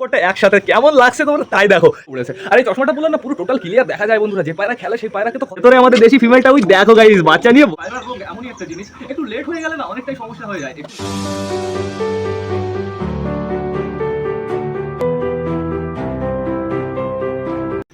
সবকটা একসাথে কেমন লাগছে তোমরা? তাই দেখো। উড়েছে। আর এই চশমাটা বললাম না পুরো টোটাল ক্লিয়ার দেখা যায় বন্ধুরা। যে পায়রা খেলে সেই পায়রাকে তো ভেতরে আমাদের দেশি ফিমেলটা ওই দেখো গাইস বাচ্চা নিয়ে এমনই একটা জিনিস। একটু লেট হয়ে গেলে না অনেকটাই সমস্যা হয়ে যায়।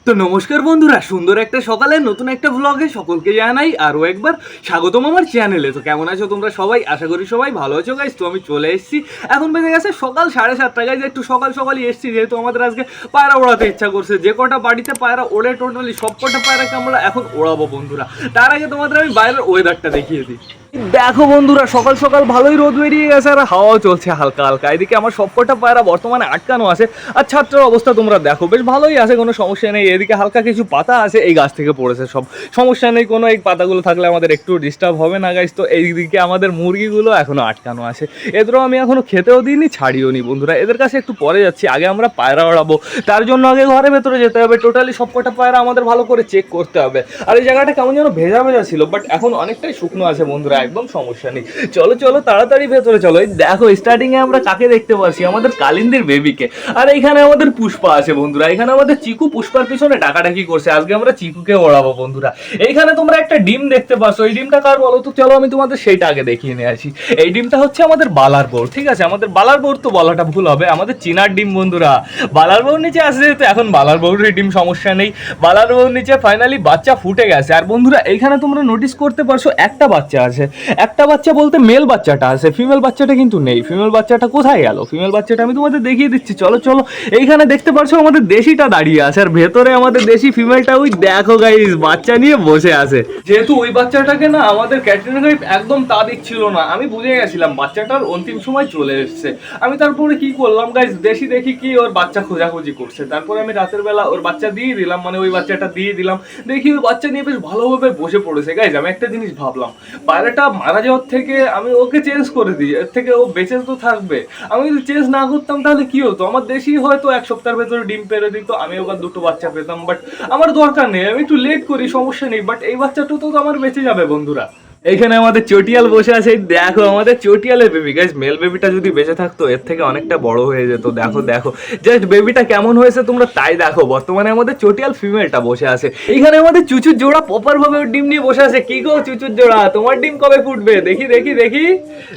তো নমস্কার বন্ধুরা, সুন্দর একটা সকালে, নতুন একটা ব্লগে সকলকে জানাই আরও একবার স্বাগতম আমার চ্যানেলে তো কেমন আছো তোমরা সবাই? আশা করি সবাই ভালো আছো গাইজ তো আমি চলে এসেছি। এখন বেজে গেছে সকাল সাড়ে সাতটা গাইজ একটু সকাল সকালই এসেছি, যেহেতু আমাদের আজকে পায়রা ওড়াতে ইচ্ছা করছে। যে কটা বাড়িতে পায়রা ওড়ে টোটালি সব কটা পায়রাকে আমরা এখন ওড়াবো বন্ধুরা। তার আগে তোমাদের আমি বাইরের ওয়েদারটা দেখিয়ে দিই। দেখো বন্ধুরা, সকাল সকাল ভালোই রোদ বেরিয়ে গেছে আর হাওয়াও চলছে হালকা হালকা। এদিকে আমার সবকটা পায়রা বর্তমানে আটকানো আছে। আর ছাত্রের অবস্থা তোমরা দেখো, বেশ ভালোই আছে, কোনো সমস্যা নেই। এদিকে হালকা কিছু পাতা আছে, এই গাছ থেকে পড়েছে সব। সমস্যা নেই, কোনো এই পাতাগুলো থাকলে আমাদের একটু ডিস্টার্ব হবে না গাইজ তো এইদিকে আমাদের মুরগিগুলো এখনও আটকানো আছে। এদেরও আমি এখনও খেতেও দিইনি, ছাড়িও নি, বন্ধুরা। এদের কাছে একটু পরে যাচ্ছি, আগে আমরা পায়রা ওড়াবো। তার জন্য আগে ঘরের ভেতরে যেতে হবে। টোটালি সবকটা পায়রা আমাদের ভালো করে চেক করতে হবে। আর এই জায়গাটা কেমন যেন ভেজা ভেজা ছিল বাট এখন অনেকটাই শুকনো আছে, বন্ধুরা। একদম সমস্যা নেই। চলো চলো, তাড়াতাড়ি ভেতরে চলো। এই দেখো স্টার্টিং এ আমরা কাকে দেখতে পাচ্ছি আমাদের কালিন্দির বেবিকে আর এইখানে আমাদের পুষ্পা আছে, বন্ধুরা। এখানে আমাদের চিকু পুষ্পার পিছনে ডাকাডাকি করছে। আজকে আমরা চিকুকে ওড়াবো, বন্ধুরা। এইখানে তোমরা একটা ডিম দেখতে পাচ্ছ এই ডিমটা কার বলো তো? চলো, আমি তোমাদের সেইটা আগে দেখিয়ে নিয়ে আসি। এই ডিমটা হচ্ছে আমাদের বালার বোর, ঠিক আছে? আমাদের বালার বোর তো বলাটা ভুল হবে। আমাদের চিনার ডিম, বন্ধুরা। বালার বউর নিচে আসে যেহেতু, এখন বালার বউরের ডিম, সমস্যা নেই। বালার বউর নিচে ফাইনালি বাচ্চা ফুটে গেছে। আর বন্ধুরা এইখানে তোমরা নোটিস করতে পারছ, একটা বাচ্চা আছে। একটা বাচ্চা বলতে মেল বাচ্চাটা আছে ফিমেল বাচ্চাটা কিন্তু নেই। ফিমেল বাচ্চাটা কোথায় গেল? ফিমেল বাচ্চাটা আমি তোমাদের দেখিয়ে দিচ্ছি। চলো চলো। এইখানে দেখতে পারছ আমাদের দেশিটা দাঁড়িয়ে আছে, আর ভেতরে আমাদের দেশি ফিমেলটা ওই দেখো গাইস বাচ্চা নিয়ে বসে আছে। যেহেতু ওই বাচ্চাটাকে না আমাদের ক্যাটরিনা গাইড একদম তা দিচ্ছিল না। আমি বুঝে গেছিলাম, বাচ্চাটার অন্তিম সময় চলে এসেছে। আমি তারপরে কি করলাম গাইস দেশি দেখি কি ওর বাচ্চা খোঁজাখুঁজি করছে। তারপরে আমি রাতের বেলা ওর বাচ্চা দিয়ে দিলাম মানে ওই বাচ্চাটা দিয়ে দিলাম। দেখি ওই বাচ্চা নিয়ে বেশ ভালোভাবে বসে পড়েছে। গাইজ আমি একটা জিনিস ভাবলাম, পায়রাটা মারা যাওয়ার থেকে আমি ওকে চেঞ্জ করে দিই, এর থেকে ও বেঁচে তো থাকবে। আমি যদি চেঞ্জ না করতাম তাহলে কি হতো? আমার দেশি হয়তো এক সপ্তাহের ভেতরে ডিম পেরে দিত, আমি ওখানে দুটো বাচ্চা পেতাম বাট আমার দরকার নেই, আমি একটু লেট করি, সমস্যা নেই বাট এই বাচ্চাটা তো আমার বেঁচে যাবে, বন্ধুরা। এইখানে আমাদের চটিয়াল বসে আছে দেখো আমাদের চটিয়ালের বেবি গাইজ মেল বেবিটা যদি বেঁচে থাকতো, এর থেকে অনেকটা বড় হয়ে যেত, দেখো দেখো। জাস্ট বেবিটা কেমন হয়েছে তোমরা তাই দেখো। বর্তমানে আমাদের চটিয়াল ফিমেলটা বসে আছে। এখানে আমাদের চুচুর জোড়া প্রপার ভাবে ডিম নিয়ে বসে আছে। কি গো চুচুর জোড়া? তোমার ডিম কবে ফুটবে? দেখি দেখি দেখি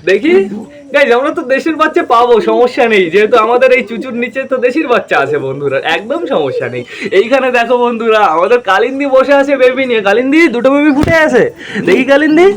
দেখি। গাইজ আমরা তো দেশের বাচ্চা পাবো, সমস্যা নেই। যেহেতু আমাদের এই চুচুর নিচে তো দেশের বাচ্চা আছে বন্ধুরা, একদম সমস্যা নেই। এইখানে দেখো বন্ধুরা, আমাদের কালিন্দি বসে আছে বেবি নিয়ে। কালিন্দি, দুটো বেবি ফুটে আছে। দেখি কালিন্দি।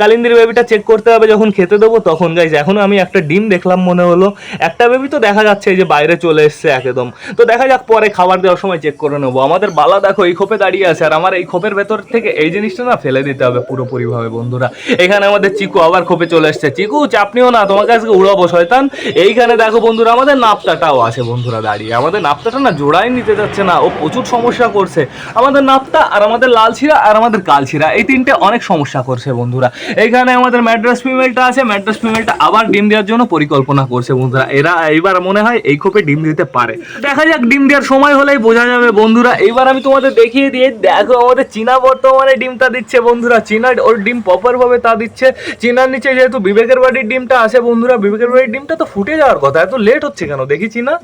কালিন্দির বেবিটা চেক করতে হবে, যখন খেতে দেবো তখন গাইজ এখনও আমি একটা ডিম দেখলাম মনে হলো। একটা বেবি তো দেখা যাচ্ছে যে বাইরে চলে এসছে একদম। তো দেখা যাক পরে খাবার দেওয়ার সময় চেক করে নেব। আমাদের বালা দেখো এই খোপে দাঁড়িয়ে আছে, আর আমার এই খোপের ভেতর থেকে এই জিনিসটা না ফেলে দিতে হবে পুরোপুরিভাবে, বন্ধুরা। এখানে আমাদের চিকু আবার খোপে চলে এসছে। চিকু চাপনিও না, তোমাকে আজকে উড়াবো, শয়তান। এইখানে দেখো, বন্ধুরা, আমাদের নাপ্তাটাও আছে, বন্ধুরা, দাঁড়িয়ে। আমাদের নাপ্তাটা না জোড়াই নিতে যাচ্ছে না, ও প্রচুর সমস্যা করছে। আমাদের নাপ্তা আর আমাদের লাল ছিঁড়া আর আমাদের কাল ছিঁড়া এই তিনটে অনেক সমস্যা করছে, বন্ধুরা। এইখানে আমাদের ম্যাড্রাস ফিমেলটা আছে। ম্যাড্রাস ফিমেলটা আবার ডিম দেওয়ার জন্য পরিকল্পনা করছে বন্ধুরা। এরা এইবার মনে হয় এই খোপে ডিম দিতে পারে। দেখা যাক ডিম দেওয়ার সময় হলেই বোঝা যাবে বন্ধুরা। এইবার আমি তোমাদের দেখিয়ে দিয়ে দেখো আমাদের চীনা বর্তমানে ডিমটা দিচ্ছে বন্ধুরা। চীনা ওর ডিম প্রপারভাবে তা দিচ্ছে। চীনার নিচে যেহেতু বিবেকের বাড়ির ডিমটা আছে বন্ধুরা, বিবেকের বাড়ির ডিমটা তো ফুটে যাওয়ার কথা। এত লেট হচ্ছে কেন? দেখি চীনা?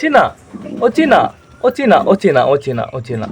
চীনা? ও চীনা? ও চিনা ও চিনা ও চিনা ও চিনা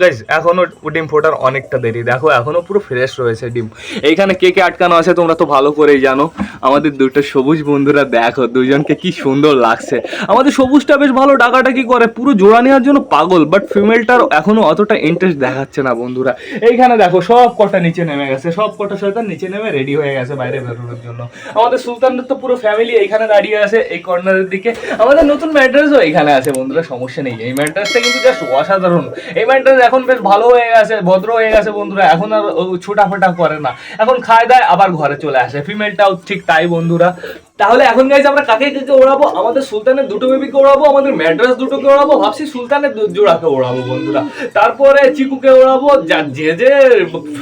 গাইজ এখনও ডিম ফোটার অনেকটা দেরি। দেখো, এখনও পুরো ফ্রেশ রয়েছে ডিম। এইখানে কে কে আটকানো আছে তোমরা তো ভালো করেই জানো। আমাদের দুটো সবুজ বন্ধুরা, দেখো, দুজনকে কি সুন্দর লাগছে। আমাদের সবুজটা বেশ ভালো ডাকাটাকি করে। পুরো জোড়া নেওয়ার জন্য পাগল বাট ফিমেলটার এখনও অতটা ইন্টারেস্ট দেখাচ্ছে না বন্ধুরা। এইখানে দেখো, সব কটা নিচে নেমে গেছে। সব কটা শয়তান নিচে নেমে রেডি হয়ে গেছে বাইরে বেরোনোর জন্য। আমাদের সুলতানদের তো পুরো ফ্যামিলি এইখানে দাঁড়িয়ে আছে, এই কর্নারের দিকে। আমাদের নতুন ম্যাড্রেসও এইখানে আছে বন্ধুরা, সমস্যা নেই। এই ম্যাড্রেসটা কিন্তু জাস্ট অসাধারণ। এই ম্যাড্রেস এখন বেশ ভালো হয়ে গেছে, ভদ্র হয়ে গেছে বন্ধুরা, এখন আর ছোটাফাটা করে না। এখন খায় দায় আবার ঘরে চলে আসে ফিমেলটাও ঠিক তাই বন্ধুরা। তাহলে এখন গাইজ আমরা কাকে কাকে ওড়াবো? আমাদের সুলতানের দুটো বেবিকে ওড়াবো, আমাদের ম্যাড্রাস দুটোকে ওড়াবো, ভাবছি সুলতানের জোড়াকে ওড়াবো বন্ধুরা। তারপরে চিকুকে ওড়াবো, যা- যে যে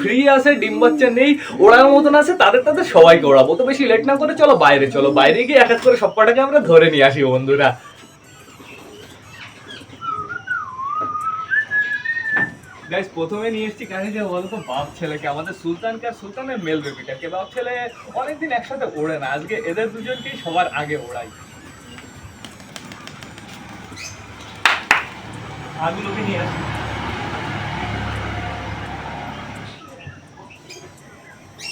ফ্রি আছে, ডিম বাচ্চা নেই, ওড়ানোর মতন আছে, তাদের তাদের সবাইকে ওড়াবো। তো বেশি লেট না করে চলো বাইরে চলো বাইরে গিয়ে এক এক করে সব কটাকে আমরা ধরে নিয়ে আসি বন্ধুরা। গাইস প্রথমে নিয়ে এসেছি কাছে যে বলতো বাপ ছেলেকে, আমাদের সুলতানকে আর সুলতানের মেল বেবিটাকে বাপ ছেলে অনেকদিন একসাথে ওড়ে না, আজকে এদের দুজনকেই সবার আগে ওড়াই। আগগুলোকে নিয়ে আসি।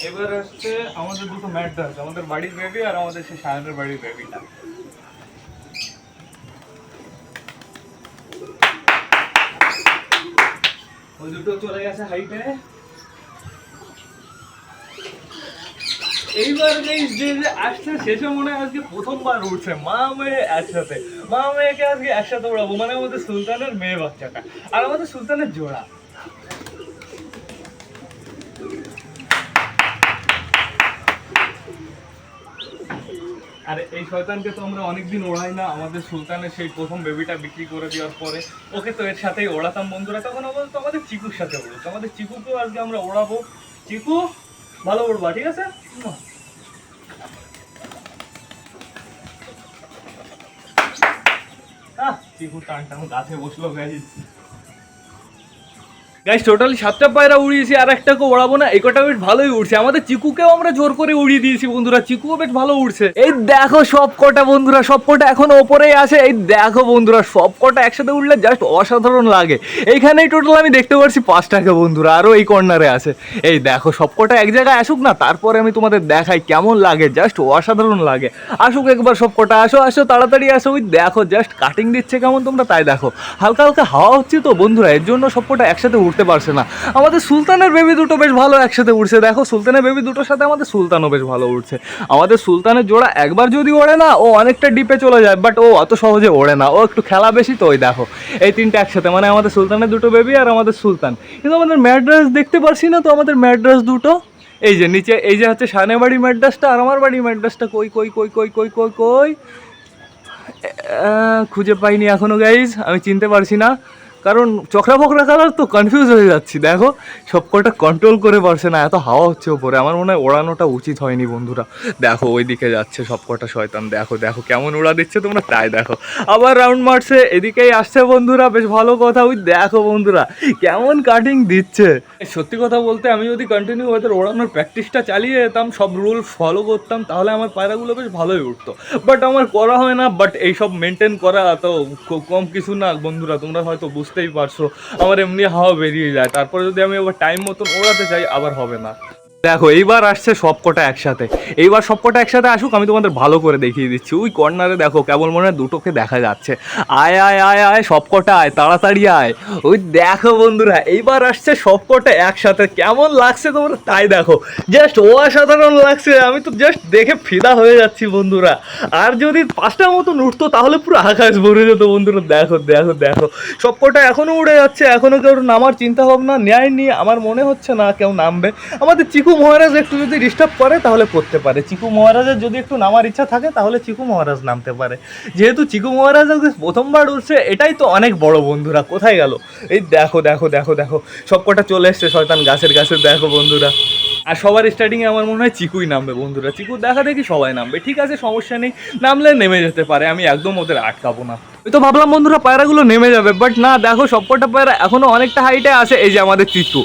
এবার হচ্ছে আমাদের দুটো ম্যাড্রাস আমাদের বাড়ির বেবি আর আমাদের সেই সায়নের বাড়ির বেবিটা ওই দুটো চলে গেছে হাইটে এইবার যে আসছে, শেষে মনে হয় আজকে প্রথমবার উঠছে। মা মেয়ে একসাথে। মা মেয়েকে আজকে একসাথে উড়াবো। মানে আমাদের সুলতানের মেয়ে বাচ্চাটা। আর আমাদের সুলতানের জোড়া। আর এই শয়তানকে তো আমরা অনেকদিন ওড়াই না, আমাদের সুলতানের সেই প্রথম বেবিটা বিক্রি করে দেওয়ার পরে ওকে তো এর সাথেই ওড়াতাম বন্ধুরা। তখন আমাদের তো আমাদের চিকুর সাথে উড়তো আমাদের চিকুকেও আজকে আমরা ওড়াবো। চিকু, ভালো উড়বা ঠিক আছে? চিকু টান টান গাছে বসল গাইজ গাইস টোটালি সাতটা পায়রা উড়িয়েছি আর একটাকে ওড়াবো না, এই কটা বেশ ভালোই উড়ছে। আমাদের চিকুকেও আমরা জোর করে উড়িয়ে দিয়েছি, বন্ধুরা। চিকুও বেশ ভালো উড়ছে। এই দেখো সব কটা, বন্ধুরা, সব কটা এখনও ওপরেই আছে। এই দেখো, বন্ধুরা, সব কটা একসাথে উঠলে জাস্ট অসাধারণ লাগে। এইখানেই টোটাল আমি দেখতে পাচ্ছি পাঁচটাকে, বন্ধুরা, আরও এই কর্নারে আছে। এই দেখো, সব কটা এক জায়গায় আসুক না, তারপরে আমি তোমাদের দেখাই কেমন লাগে জাস্ট অসাধারণ লাগে। আসুক একবার সব কটা, আসো আসো, তাড়াতাড়ি আসো, ওই দেখো জাস্ট কাটিং দিচ্ছে কেমন তোমরা, তাই দেখো। হালকা হালকা হাওয়া হচ্ছে তো, বন্ধুরা, এর জন্য সব কটা একসাথে উঠতে পারছে না। আমাদের সুলতানের বেবি দুটো বেশ ভালো একসাথে উঠছে দেখো, সুলতানের বেবি দুটোর সাথে আমাদের সুলতানও বেশ ভালো উঠছে আমাদের সুলতানের জোড়া একবার যদি ওড়ে না, ও অনেকটা ডিপে চলে যায় বাট ও অত সহজে ওড়ে না। ও একটু খেলা বেশি তো ওই দেখো, এই তিনটে একসাথে। মানে আমাদের সুলতানের দুটো বেবি আর আমাদের সুলতান। কিন্তু আমাদের ম্যাড্রাস দেখতে পারছি না তো আমাদের ম্যাড্রাস দুটো। এই যে নিচে, এই যে হচ্ছে সানে বাড়ি ম্যাড্রাসটা আর আমার বাড়ি ম্যাড্রাসটা কই কই কই কই কই কই কই? খুঁজে পাইনি এখনও গাইজ আমি চিনতে পারছি না। কারণ চকরা ফকরা কালার তো কনফিউজ হয়ে যাচ্ছি। দেখো, সব কটা কন্ট্রোল করে পারছে না, এত হাওয়া হচ্ছে ওপরে। আমার মনে হয় ওড়ানোটা উচিত হয়নি বন্ধুরা। দেখো ওই দিকে যাচ্ছে সব কটা শয়তান। দেখো দেখো, কেমন উড়া দিচ্ছে তোমরা, তাই দেখো। আবার রাউন্ড মারছে, এদিকেই আসছে বন্ধুরা, বেশ ভালো কথা। ওই দেখো বন্ধুরা, কেমন কাটিং দিচ্ছে। সত্যি কথা বলতে, আমি যদি কন্টিনিউ ওদের ওড়ানোর প্র্যাকটিসটা চালিয়ে যেতাম, সব রুল ফলো করতাম, তাহলে আমার পায়রাগুলো বেশ ভালোই উঠতো। বাট আমার করা হয় না বাট এইসব মেনটেন করা তো কম কিছু না বন্ধুরা, তোমরা হয়তো বুঝতেই পারছ। আমার এমনি হাওয়া বেরিয়ে যায়। তারপরে যদি আমি আবার টাইম মতন ওড়াতে চাই, আবার হবে না। দেখো, এইবার আসছে সব কটা একসাথে। এইবার সব কটা একসাথে আসুক, আমি তোমাদের ভালো করে দেখিয়ে দিচ্ছি। ওই কর্নারে দেখো, কেবল মনে হয় দুটোকে দেখা যাচ্ছে। আয় আয় আয় আয় সব কটা আয়, তাড়াতাড়ি আয়। ওই দেখো বন্ধুরা, এইবার আসছে সব কটা একসাথে। কেমন লাগছে তোমরা? তাই দেখো। জাস্ট ও অসাধারণ লাগছে। আমি তো জাস্ট দেখে ফিদা হয়ে যাচ্ছি বন্ধুরা। আর যদি পাঁচটা মতন উঠতো, তাহলে পুরো আকাশ ভরে যেত বন্ধুরা। দেখো দেখো দেখো। সব কটা এখনও উড়ে যাচ্ছে। এখনও কেউ নামার চিন্তা ভাবনা নেয়নি আমার মনে হচ্ছে না কেউ নামবে। আমাদের চিকু মহারাজ একটু যদি ডিস্টার্ব করে, তাহলে করতে পারে। চিকু মহারাজের যদি একটু নামার ইচ্ছা থাকে, তাহলে চিকু মহারাজ নামতে পারে। যেহেতু চিকু মহারাজ প্রথমবার উঠছে, এটাই তো অনেক বড় বন্ধুরা। কোথায় গেল? এই দেখো দেখো দেখো দেখো। সব কটা চলে এসছে শয়তান গাছের গাছের, দেখো বন্ধুরা। আর সবার স্টার্টিংয়ে আমার মনে হয় চিকুই নামবে বন্ধুরা। চিকু দেখা দেখি সবাই নামবে। ঠিক আছে, সমস্যা নেই। নামলে নেমে যেতে পারে। আমি একদম ওদের আটকাবো না। তো ভাবলাম বন্ধুরা পায়রাগুলো নেমে যাবে বাট না, দেখো সবকটা পায়রা এখনও অনেকটা হাইটে আছে। এই যে আমাদের চিকু।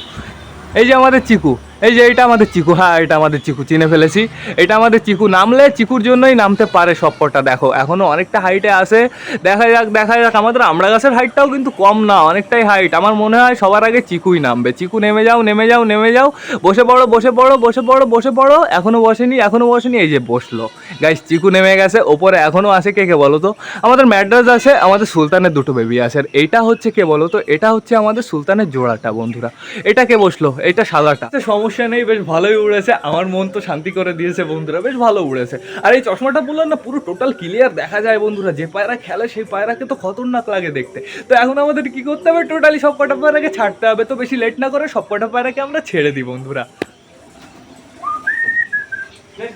এই যে আমাদের চিকু। এই যে এটা আমাদের চিকু হ্যাঁ এটা আমাদের চিকু, চিনে ফেলেছি। এটা আমাদের চিকু, নামলে চিকুর জন্যই নামতে পারে সবকটা দেখো। এখনও অনেকটা হাইটে আছে। দেখা যাক দেখা যাক, আমাদের আমড়া গাছের হাইটটাও কিন্তু কম না, অনেকটাই হাইট আমার মনে হয় সবার আগে চিকুই নামবে। চিকু, নেমে যাও নেমে যাও নেমে যাও। বসে পড়ো বসে পড়ো বসে পড়ো বসে পড়ো। এখনও বসেনি এখনও বসেনি, এই যে বসল। গাইস চিকু নেমে গেছে, ওপরে এখনও আছে কে কে বলো তো? আমাদের ম্যাড্রাস আছে, আমাদের সুলতানের দুটো বেবি আছে। আর এইটা হচ্ছে কে বলো তো? এটা হচ্ছে আমাদের সুলতানের জোড়াটা, বন্ধুরা। এটা কে বসল? এটা সাদাটা। তো সমস্যা নেই, বেশ ভালোই উড়েছে। আমার মন তো শান্তি করে দিয়েছে বন্ধুরা, বেশ ভালো উড়েছে। আর এই চশমাটা বললাম না, পুরো টোটাল ক্লিয়ার দেখা যায় বন্ধুরা। যে পায়রা খেলে সেই পায়রাকে তো খতরনাক লাগে দেখতে। তো এখন আমাদের কি করতে হবে? টোটালি সব কটা পায়রাকে ছাড়তে হবে। তো বেশি লেট না করে সব কটা পায়রাকে আমরা ছেড়ে দিই বন্ধুরা।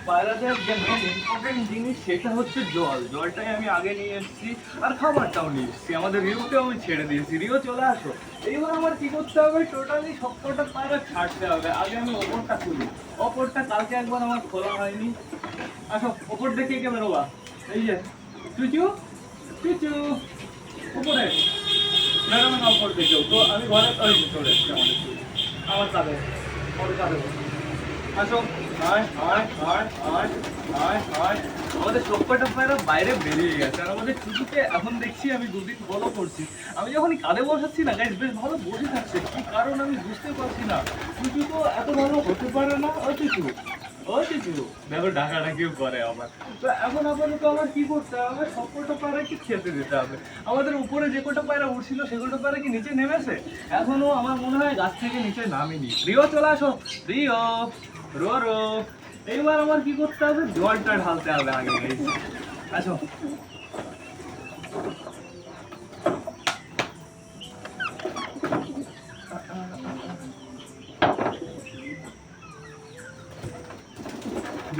পায়রাদের যে ইম্পর্টেন্ট জিনিস সেটা হচ্ছে জল। জলটাই আমি আগে নিয়ে এসেছি, আর খাবারটাও নিয়ে এসেছি। আমাদের রিউকেও আমি ছেড়ে দিয়েছি। রিও, চলে আসো। এইবার আমার কি করতে হবে? টোটালি সবকটা পায়রা ছাড়তে হবে। আগে আমি ওপরটা খুলি। ওপরটা কালকে একবার আমার খোলা হয়নি। আসো, ওপর দেখে কে বেরোবা। এই যে, চুচু চুচু, উপরে। ম্যাডাম ওপর দেখেও তো আমি ঘরে চলে এসেছি আমাদের আমার কাঁধে ওর কাঁধে। আসো। আমাদের সবকটা পায়রা বাইরে বেরিয়ে গেছে। আর আমাদের টুটুকে এখন দেখছি আমি দুদিন ফলো করছি। আমি যখন কাঁধে বসাচ্ছি না গাইজ বেশ ভালো বসে থাকছে। কি কারণ আমি বুঝতে পারছি না। টুটু তো এত ভালো হতে পারে না। ও টুটু দেখো ডাকাডাকিও করে আবার। তো এখন আপাতত আমার কি করতে হবে? সবকটা পায়রা কি খেতে দিতে হবে? আমাদের উপরে যে কটা পায়রা উঠছিল সে কটা পায়রা কি নিচে নেমেছে? এখনও আমার মনে হয় গাছ থেকে নিচে নামিনি। রিও চলে আসো। রিও রো এইবার আমার কি করতে হবে? জলটা ঢালতে হবে আগে আসো।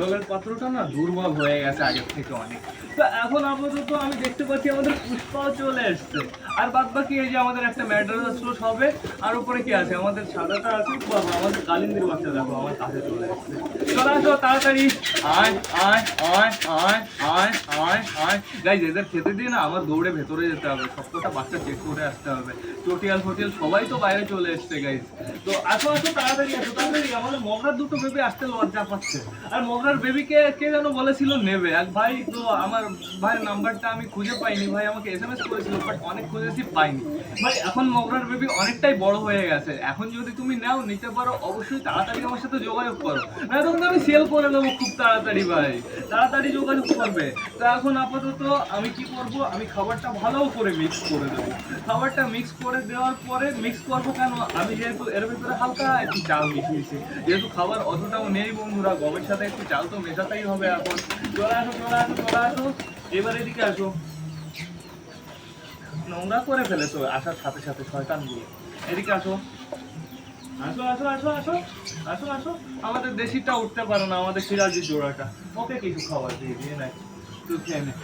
জলের পাত্রটা না দুর্বল হয়ে গেছে আগের থেকে অনেক। তো এখন আপাতত আমি দেখতে পাচ্ছি আমাদের পুষ্পাও চলে এসছে। আর বাদ বাকি এই যে আমাদের একটা ম্যাড্রাস রোজ হবে, আর উপরে কি আছে? আমাদের সাদাটা আছে আমাদের কালিন্দির বাচ্চা দেখো, আমার কাছে চলে এসছে। চলে আসো, তাড়াতাড়ি। আয় আয় আয় আয় আয় আয় আয়। গাইজ এদের খেতে দিয়ে না আমার দৌড়ে ভেতরে যেতে হবে সবকটা বাচ্চা চেক করে আসতে হবে। চটিয়াল ফটিয়াল সবাই তো বাইরে চলে এসছে গাইজ তো আসো আসো, তাড়াতাড়ি আসো, তাড়াতাড়ি। আমাদের মগরার দুটো ভেবে আসতে লজ্জা পাচ্ছে। আর মগরার বেবিকে কে যেন বলেছিল নেবে? এক ভাই, তো আমার ভাইয়ের নাম্বারটা আমি খুঁজে পাইনি। ভাই আমাকে এস এম এস করেছিল বাট অনেক খুঁজেছি পাইনি। ভাই, এখন মগরার বেবি অনেকটাই বড় হয়ে গেছে। এখন যদি তুমি নাও, নিতে পারো, অবশ্যই তাড়াতাড়ি আমার সাথে যোগাযোগ করো। না তখন আমি সেল করে দেবো খুব তাড়াতাড়ি, ভাই। তাড়াতাড়ি যোগাযোগ করবে। তো এখন আপাতত আমি কি করব? আমি খাবারটা ভালো করে মিক্স করে দেবো। খাবারটা মিক্স করে দেওয়ার পরে মিক্স করব কেন? আমি যেহেতু এর ভিতরে হালকা একটু চাল মিশিয়েছি। যেহেতু খাবার অতটাও নেই বন্ধুরা, গমের সাথে একটু চাল তো মেশাতেই হবে এখন। চলে আসো চলে আসো চলে আসো। এবার এদিকে আসো। নোংরা করে ফেলেছো আসার সাথে সাথে শয়তানগুলো এদিকে আসো। আসো আসো আসো আসো আসো আসো। আমাদের দেশিটা উঠতে পারো না, আমাদের সিরাজির জোড়াটা। ওকে কিছু খাবার দিয়ে দিয়ে নাই তুই খেয়ে নে।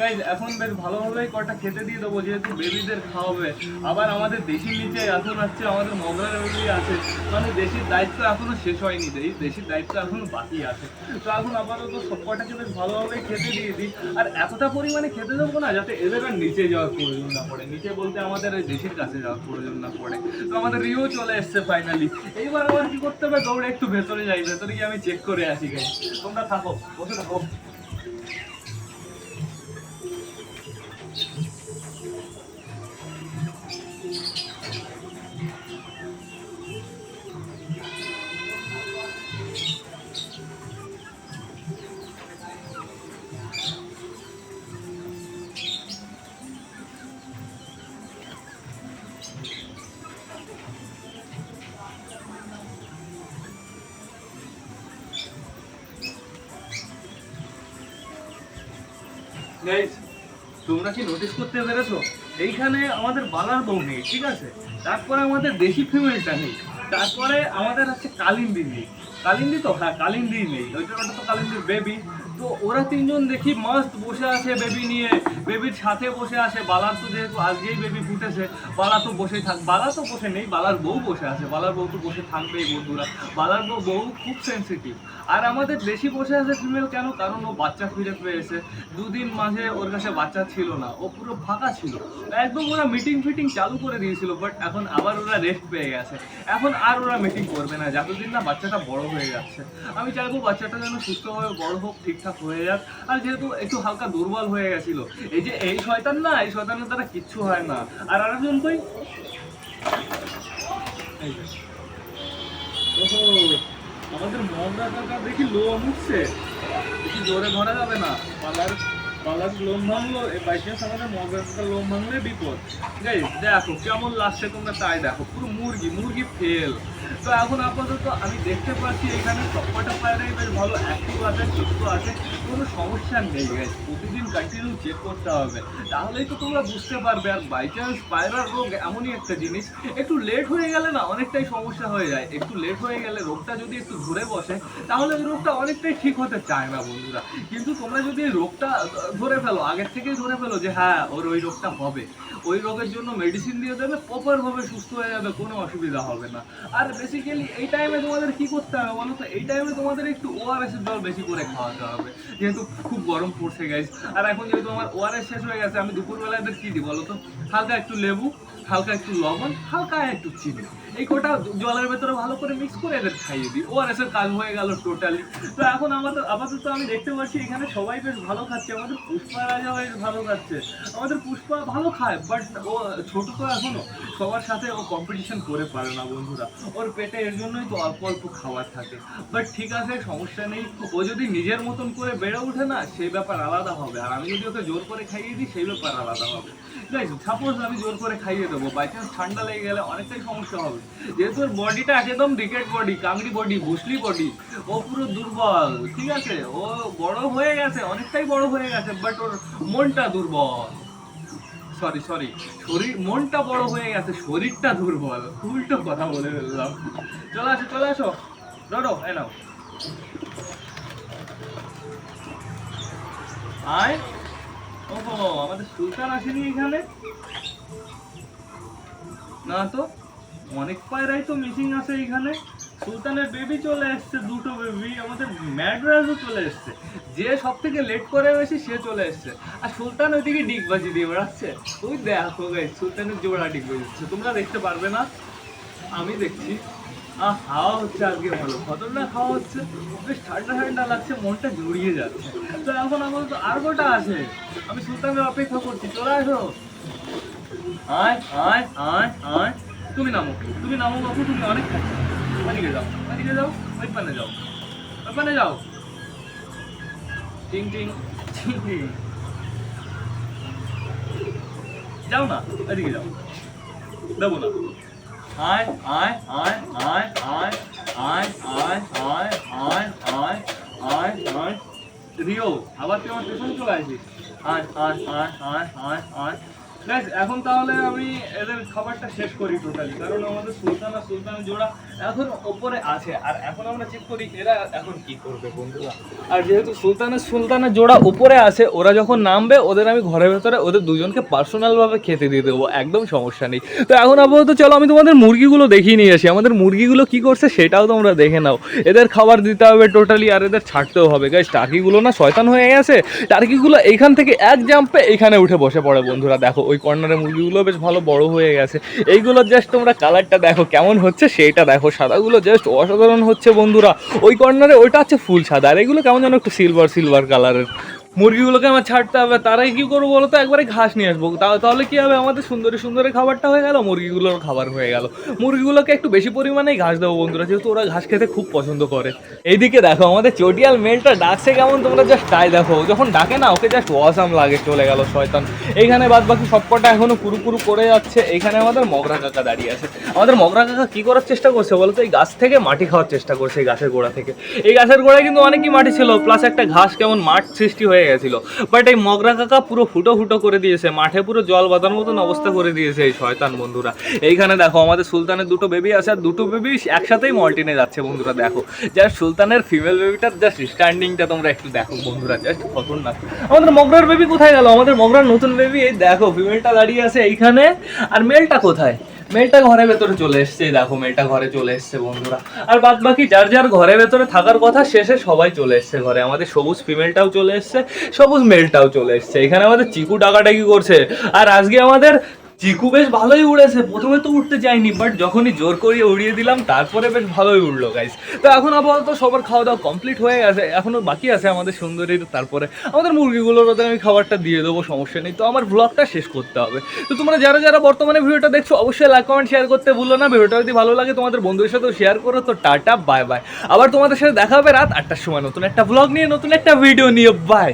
Guys, এখন বেশ ভালোভাবেই কটা খেতে দিয়ে দেবো যেহেতু বেবিদের খাওয়াবে। আবার আমাদের দেশির নিচে এখন হচ্ছে আমাদের মগরার বেবি আছে। মানে দেশির দায়িত্ব এখনও শেষ হয়নি এই দেশির দায়িত্ব এখনও বাকি আছে। তো এখন আপাতত সব কটাকে বেশ ভালোভাবে খেতে দিয়ে দিই। আর এতটা পরিমাণে খেতে দেবো না যাতে এদের আর নিচে যাওয়ার প্রয়োজন না পড়ে। নিচে বলতে আমাদের ওই দেশির কাছে যাওয়ার প্রয়োজন না পড়ে। তো আমাদের রিও চলে এসছে ফাইনালি এইবার আমার কি করতে হবে? দৌড়ে একটু ভেতরে যাই ভেতরে গিয়ে আমি চেক করে আসি গাই তোমরা থাকো বসে থাকো। তোমরা কি নোটিস করতে পেরেছ? এইখানে আমাদের বালার বউ নেই, ঠিক আছে? তারপরে আমাদের দেশি ফিমেলটা নেই। তারপরে আমাদের হচ্ছে কালিন্দি নেই। কালিন্দি তো? হ্যাঁ কালিন্দি নেই। ওইটা ওটা তো কালিন্দির বেবি তো ওরা তিনজন দেখি মাস্ত বসে আছে বেবি নিয়ে। বেবির সাথে বসে আছে। বালার তো যেহেতু আজকেই বেবি ফুটেছে, বালা তো বসেই থাক বালা তো বসে নেই, বালার বউ বসে আছে। বালার বউ তো বসে থাকবেই বন্ধুরা। বালার বউ বউ খুব সেন্সিটিভ আর আমাদের দেশি বসে আছে ফিমেল কেন? কারণ ও বাচ্চা ফিরে পেয়েছে। দুদিন মাঝে ওর কাছে বাচ্চা ছিল না। ও পুরো ফাঁকা ছিল। একদম ওরা মিটিং ফিটিং চালু করে দিয়েছিল বাট এখন আবার ওরা রেস্ট পেয়ে গেছে। এখন আর ওরা মিটিং করবে না। যতদিন না বাচ্চাটা বড় হয়ে যাচ্ছে। আমি চাইব বাচ্চাটা যেন সুস্থভাবে বড় হোক, ঠিকঠাক হয়ে যাক। আর যেহেতু একটু হালকা দুর্বল হয়ে গেছিল, এই যে এই শয়তান না, এই শয়তানের দ্বারা কিচ্ছু হয় না। আর আরেকজন কই? আমাদের মগরা কাকা দেখি লোম উঠছে। বেশি জোরে ধরা যাবে না। পালার পালার লোম ভাঙলো, এই বাইশেন্স আমাদের কাকার লোম ভাঙলে বিপদ। গাই দেখো, কেমন লাস্টে তোমরা তাই দেখো, পুরো মুরগি মুরগি ফেল তো এখন আপাতত আমি দেখতে পাচ্ছি এখানে সবকটা পায়রাই বেশ ভালো অ্যাক্টিভ আছে, সুস্থ আছে, কোনো সমস্যা নেই গাইজ প্রতিদিন কন্টিনিউ চেক করতে হবে। তাহলেই তো তোমরা বুঝতে পারবে, আর বাই চান্স পায়রার রোগ এমনই একটা জিনিস, একটু লেট হয়ে গেলে না অনেকটাই সমস্যা হয়ে যায়। একটু লেট হয়ে গেলে রোগটা যদি একটু বসে, তাহলে ওই রোগটা অনেকটাই ঠিক হতে চায় না বন্ধুরা। কিন্তু তোমরা যদি রোগটা ধরে ফেলো, আগের থেকেই ধরে ফেলো যে হ্যাঁ ওর ওই রোগটা হবে। ওই রোগের জন্য মেডিসিন দিয়ে দেবে প্রপার ভাবে সুস্থ হয়ে যাবে, কোনো অসুবিধা হবে না। আর বেসিক্যালি এই টাইমে তোমাদের কি করতে হবে বলো তো? এই টাইমে তোমাদের একটু ওআরএস এর জল বেশি করে খাওয়াতে হবে। যেহেতু খুব গরম পড়ছে গাইজ আর এখন যেহেতু আমার ওয়ারের শেষ হয়ে গেছে, আমি দুপুরবেলা এদের কি দিই বলো তো? হালকা একটু লেবু, হালকা একটু লবণ, হালকা একটু চিনি। এই কোটা জলের ভেতরে ভালো করে মিক্স করে এদের খাইয়ে দিই। ওআরএস এর কাজ হয়ে গেল টোটালি তো এখন আমাদের, আপাতত আমি দেখতে পাচ্ছি এখানে সবাই বেশ ভালো খাচ্ছে, আমাদের পুষ্পা রাজা বেশ ভালো খাচ্ছে। আমাদের পুষ্পা ভালো খায় বাট ও ছোট তো এখনও, সবার সাথে ও কম্পিটিশন করে পারে না বন্ধুরা। ওর পেটে এর জন্যই তো অল্প অল্প খাবার থাকে। বাট ঠিক আছে, সমস্যা নেই। ও যদি নিজের মতন করে বেড়ে ওঠে না সেই ব্যাপার আলাদা হবে। আর আমি যদি ওকে জোর করে খাইয়ে দিই, সেই ব্যাপার আলাদা হবে। সাপোজ আমি জোর করে খাইয়ে দেবো। বাই চান্স ঠান্ডা লেগে গেলে অনেকটাই সমস্যা হবে। যেহেতু ওর বডিটা একদম ডিকেট বডি কাংড়ি বডি ভুসলি বডি ও পুরো দুর্বল, ঠিক আছে? ও বড় হয়ে গেছে, অনেকটাই বড় হয়ে গেছে বাট ওর মনটা দুর্বল। সরি সরি শরীর, মনটা বড় হয়ে গেছে, শরীরটা দুর্বল। উল্টো কথা বলে ফেললাম। চলে আসো চলে আসো। ডরো এ নাও আয়। ওহো, আমাদের সুলতান আসেনি এখানে? না তো? অনেক পায়রাই তো মিসিং আছে এখানে। সুলতানের বেবি চলে এসছে, দুটো বেবি আমাদের ম্যাড্রাসও চলে এসছে। যে সব থেকে লেট করে বেশি, সে চলে এসছে। আর সুলতান ওইদিকে ডিগবাজি দিয়ে বেড়াচ্ছে। ওই দেখো গাই সুলতানের জোড়া ডিগবাজি দিচ্ছে তোমরা দেখতে পারবে না, আমি দেখছি। আহ হাওয়া হচ্ছে আজকে ভালো। খতরনাক হাওয়া হচ্ছে। বেশ ঠান্ডা ঠান্ডা লাগছে, মনটা জুড়িয়ে যাচ্ছে। তো এখন আমার তো আর গোটা আছে? আমি সুলতানের অপেক্ষা করছি। চলে আসো। আয় আয় আয় আয়। তুমি নামো তুমি নামো বাবু তুমি অনেক খাচ্ছ ওদিকে যাও ওদিকে যাও ওই পানে যাও ওই পানে যাও টিং টিং টিং যাও না ওদিকে যাও দেবো না আয় আয় আয় আয় আয় আয় আয় আয় আয় আয় আয় আয় রিও আবার তুই স্টেশন চলে আসিস আয় আয় আয় আয় আয় আয় এখন তাহলে আমি এদের খাবারটা শেষ করি টোটালি কারণ আমাদের সুলতান আর সুলতানের জোড়া এখন ওপরে আছে, আর এখন আমরা চেক করি এরা এখন কি করবে বন্ধুরা। আর যেহেতু সুলতানের সুলতানের জোড়া উপরে আছে, ওরা যখন নামবে, ওদের আমি ঘরের ভেতরে, ওদের দুজনকে পার্সোনালভাবে খেতে দিয়ে দেবো, একদম সমস্যা নেই। তো এখন আপাতত চলো, আমি তোমাদের মুরগিগুলো দেখিয়ে নিয়ে আসি। আমাদের মুরগিগুলো কি করছে সেটাও তোমরা দেখে নাও। এদের খাবার দিতে হবে টোটালি আর এদের ছাড়তেও হবে। গাইস টার্কিগুলো না শয়তান হয়ে গেছে। টার্কিগুলো এইখান থেকে এক জাম্পে এখানে উঠে বসে পড়ে, বন্ধুরা। দেখো, ওই কর্নারের মুরগিগুলো বেশ ভালো বড় হয়ে গেছে। এইগুলো জাস্ট তোমরা কালারটা দেখো, কেমন হচ্ছে সেইটা দেখো। সাদাগুলো জাস্ট অসাধারণ হচ্ছে বন্ধুরা। ওই কর্নারে ওইটা হচ্ছে ফুল সাদা, আর এগুলো কেমন যেন একটু সিলভার সিলভার কালারের মুরগিগুলোকে আমার ছাড়তে হবে, তারাই কি করব বলো তো? একবারে ঘাস নিয়ে আসব। তা- তাহলে কি হবে? আমাদের সুন্দরী সুন্দরী খাবারটা হয়ে গেল, মুরগিগুলোর খাবার হয়ে গেল। মুরগিগুলোকে একটু বেশি পরিমাণেই ঘাস দেবো বন্ধুরা, যেহেতু ওরা ঘাস খেতে খুব পছন্দ করে। এইদিকে দেখো, আমাদের চটিয়াল মেলটা ডাকছে কেমন? তোমরা জাস্ট তাই দেখো। যখন ডাকে না, ওকে জাস্ট ওয়াসাম লাগে, চলে গেল শয়তান। এইখানে বাদ বাকি সবকটা এখনও পুরু করে যাচ্ছে। এইখানে আমাদের মগরা কাকা দাঁড়িয়ে আছে। আমাদের মগরা কাকা কি করার চেষ্টা করছে বলতো এই গাছ থেকে মাটি খাওয়ার চেষ্টা করছে এই গাছের গোড়া থেকে। এই গাছের গোড়ায় কিন্তু অনেকই মাটি ছিল প্লাস একটা ঘাস কেমন মাঠ সৃষ্টি হয়ে গেছিল। বাট এই মগরা কাকা পুরো ফুটো ফুটো করে দিয়েছে, মাঠে পুরো জল বাঁধার মতন অবস্থা করে দিয়েছে এই শয়তান বন্ধুরা। এইখানে দেখো, আমাদের সুলতানের দুটো বেবি আছে, আর দুটো বেবি একসাথেই মল্টিনে যাচ্ছে বন্ধুরা, দেখো। জাস্ট সুলতানের ফিমেল বেবিটার জাস্ট স্ট্যান্ডিংটা তোমরা একটু দেখো বন্ধুরা জাস্ট খতরনাক আমাদের মগরার বেবি কোথায় গেল? আমাদের মগরার নতুন বেবি এই দেখো ফিমেলটা দাঁড়িয়ে আছে এইখানে। আর মেলটা কোথায়? মেলটা ঘরের ভেতরে চলে এসছে দেখো মেলটা ঘরে চলে এসছে বন্ধুরা। আর বাদ বাকি যার যার ঘরের ভেতরে থাকার কথা, শেষে সবাই চলে এসছে ঘরে। আমাদের সবুজ ফিমেলটাও চলে এসছে, সবুজ মেলটাও চলে এসছে। এখানে আমাদের চিকু ডাকাডাকি করছে। আর আজকে আমাদের চিকু বেশ ভালোই উড়েছে। প্রথমে তো উঠতে চাইনি বাট যখনই জোর করে উড়িয়ে দিলাম, তারপরে বেশ ভালোই উড়লো গাইস তো এখন আপাতত সবার খাওয়া দাওয়া কমপ্লিট হয়ে গেছে। এখনও বাকি আছে আমাদের সুন্দরীর, তারপরে আমাদের মুরগিগুলোর ওদের আমি খাবারটা দিয়ে দেবো, সমস্যা নেই। তো আমার ব্লগটা শেষ করতে হবে। তো তোমরা যারা যারা বর্তমানে ভিডিওটা দেখছ, অবশ্যই লাইক কমেন্ট শেয়ার করতে ভুলো না। ভিডিওটা যদি ভালো লাগে, তোমাদের বন্ধুদের সাথেও শেয়ার করো। তো টাটা বাই বাই আবার তোমাদের সাথে দেখা হবে রাত আটটার সময় নতুন একটা ব্লগ নিয়ে, নতুন একটা ভিডিও নিয়ে। বাই